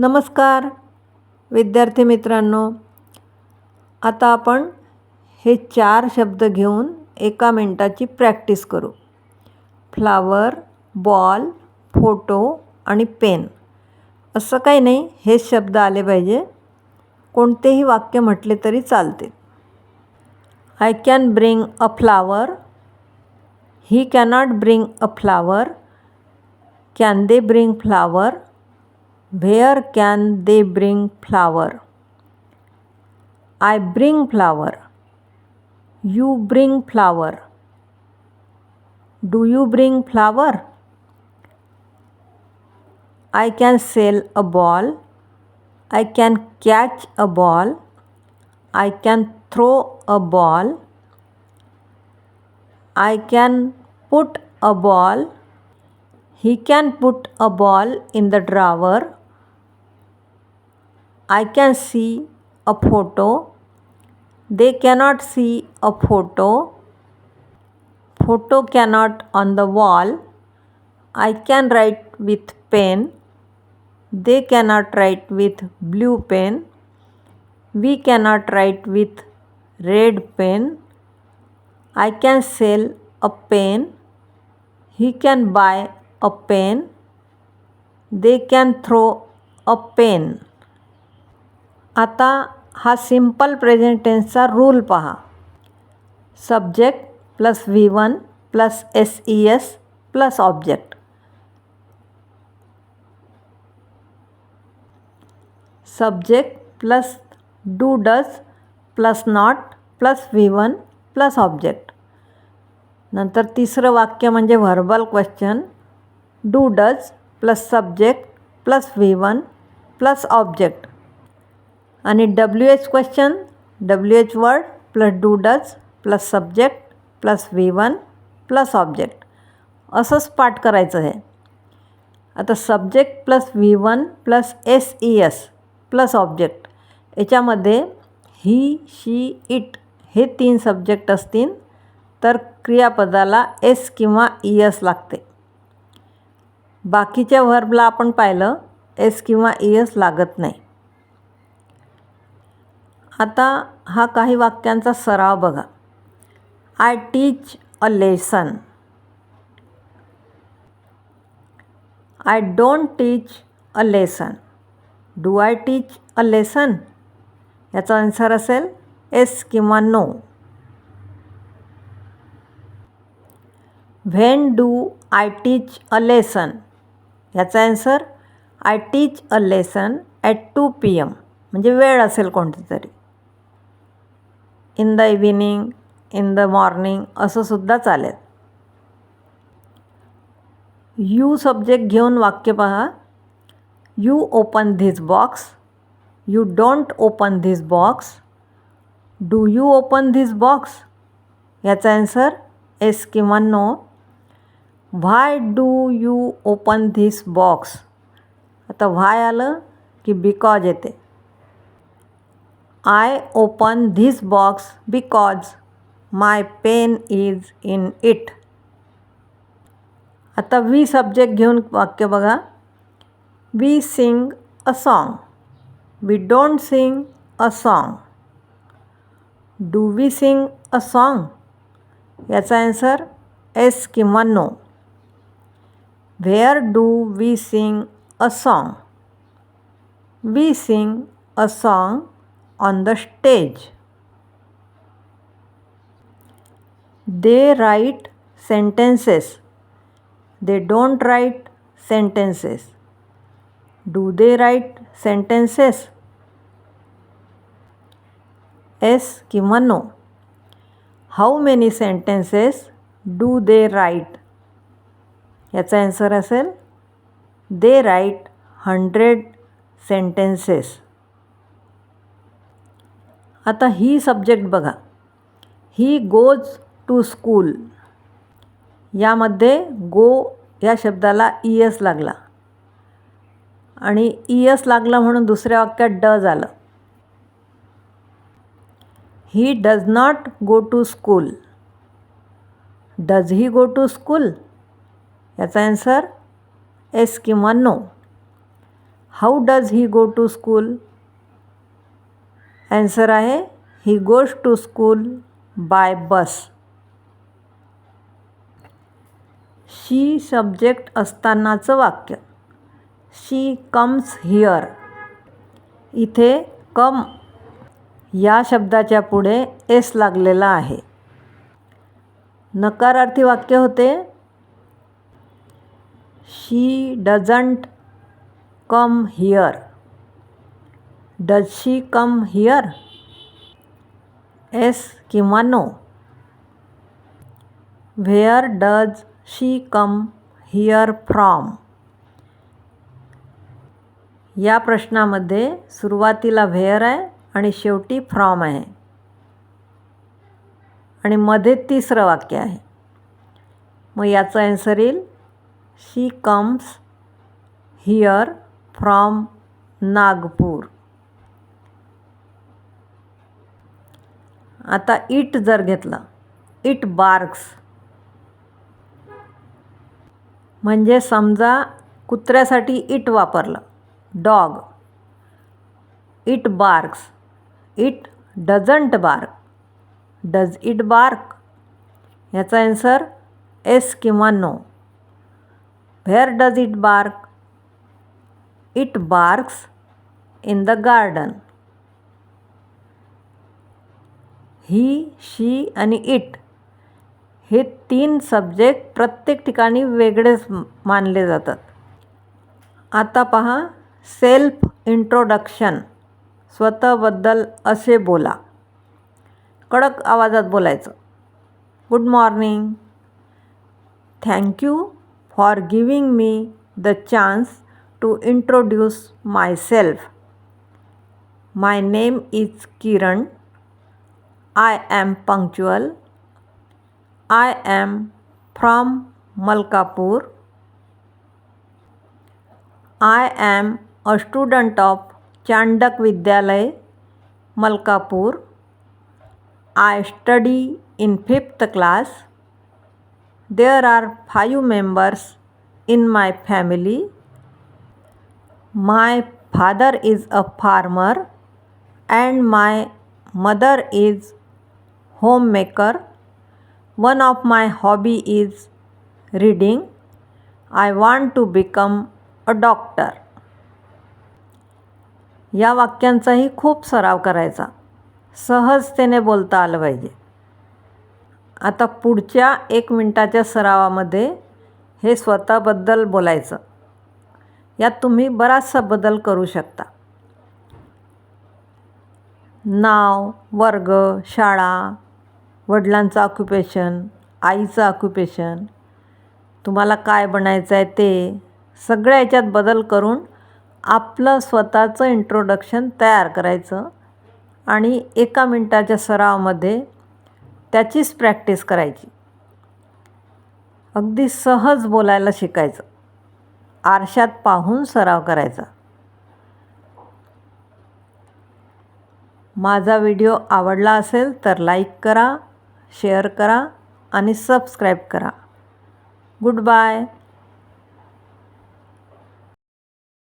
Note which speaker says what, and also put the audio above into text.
Speaker 1: नमस्कार विद्यार्थी मित्रांनो. आता आपण हे चार शब्द घेऊन एका मिनटाची प्रॅक्टिस करू. फ्लावर बॉल फोटो आणि पेन. असं काही नाही हे शब्द आले पाहिजे. कोणतेही वाक्य म्हटले तरी चालते I can bring a flower he cannot bring a flower can they bring flower Where can they bring flower? I bring flower. You bring flower. Do you bring flower? I can sell a ball. I can catch a ball. I can throw a ball. I can put a ball. He can put a ball in the drawer I can see a photo. They cannot see a photo. Photo cannot on the wall. I can write with pen. They cannot write with blue pen. We cannot write with red pen. I can sell a pen. He can buy a pen. They can throw a pen. आता हा simple present टेन्सचा rule पहा. Subject plus V one plus S E S plus object subject plus do does plus not plus V one plus object नंतर तिसरं वाक्य म्हणजे verbal question do does plus subject plus V one plus object आणि W H question W H word plus do does plus subject plus V one plus object असंच पाठ करायचं आहे. आता subject plus V one plus S E S plus object याच्यामध्ये he she it हे तीन subject असतील तर क्रियापदाला एस किंवा ई एस लागते. बाकीच्या व्हर्बला आपण पाहिलं एस किंवा ई एस लागत नाही. आता हा काही वाक्यांचा सराव बघा. I teach a lesson I don't teach a lesson do I teach a lesson याचा आन्सर असेल एस किंवा no when do I teach a lesson याचा answer I teach a lesson at two P M म्हणजे वेळ असेल कोणती तरी in the evening in the morning असं सुद्धा चालेल. यू सब्जेक्ट घेऊन वाक्य पहा. You open this box. You don't open this box. Do you open this box? याचा ॲन्सर एस किंवा no why do you open this box आता why आलं की बिकॉज येते. I open this box because my pen is in it आता we subject घेऊन वाक्य बघा. We sing a song we don't sing a song do we sing a song याचा answer yes किंवा no where do we sing a song we sing a song on the stage. They write sentences. They don't write sentences. Do they write sentences? S. Kimono. How many sentences do they write? याचा answer असेल they write hundred sentences आता he subject बघा. He goes to school यामध्ये go या शब्दाला E S लागला. आणि E S लागला म्हणून दुसऱ्या वाक्यात ड झालं. He does not go to school does he go to school याचा ॲन्सर एस किंवा no how does he go to school answer आहे he goes to school by bus she subject असतानाचं वाक्य. शी कम्स हिअर इथे come या शब्दाच्या पुढे S लागलेला आहे. नकारार्थी वाक्य होते. She doesn't come here does she come here yes किंवा no where does she come here from या प्रश्नामध्ये सुरुवातीला व्हेअर आहे आणि शेवटी फ्रॉम आहे. आणि मध्ये तिसरं वाक्य आहे. मग याचं ॲन्सर येईल. She comes here from Nagpur आता इट जर घेतलं इट बार्क्स. म्हणजे समजा कुत्र्यासाठी इट वापरलं dog. It barks. It doesn't bark. Does it bark? ह्याचा ॲन्सर एस किंवा no. Where does it bark? It barks in the garden. He she आणि इट हे तीन सब्जेक्ट प्रत्येक ठिकाणी वेगळेच मानले जातात. आता पहा सेल्फ इंट्रोडक्शन स्वतःबद्दल असे बोला. कडक आवाजात बोलायचं. Good morning. Thank you for giving me the chance to introduce my self my name is Kiran. I am punctual. I am from Malkapur. I am a student of Chandak Vidyalay, Malkapur. I study in 5th class. There are 5 members in my family. My father is a farmer and my mother is homemaker one of my hobby is reading I want to become a doctor या वाक्यांचाही खूप सराव करायचा. सहजतेने बोलता आलं पाहिजे. आता पुढच्या एक मिनटाच्या सरावामध्ये हे स्वतःबद्दल बोलायचं. यात तुम्ही बराचसा बदल करू शकता. नाव वर्ग शाळा वडिलांचं ऑक्युपेशन आईचं ऑक्युपेशन तुम्हाला काय बनायचं आहे ते सगळ्या याच्यात बदल करून आपलं स्वतःचं इंट्रोडक्शन तयार करायचं आणि एका मिनटाच्या सरावामध्ये त्याचीच प्रॅक्टिस करायची. अगदी सहज बोलायला शिकायचं. आरशात पाहून सराव करायचा. माझा व्हिडिओ आवडला असेल तर लाईक करा. शेअर करा आणि सबस्क्राईब करा. Good bye.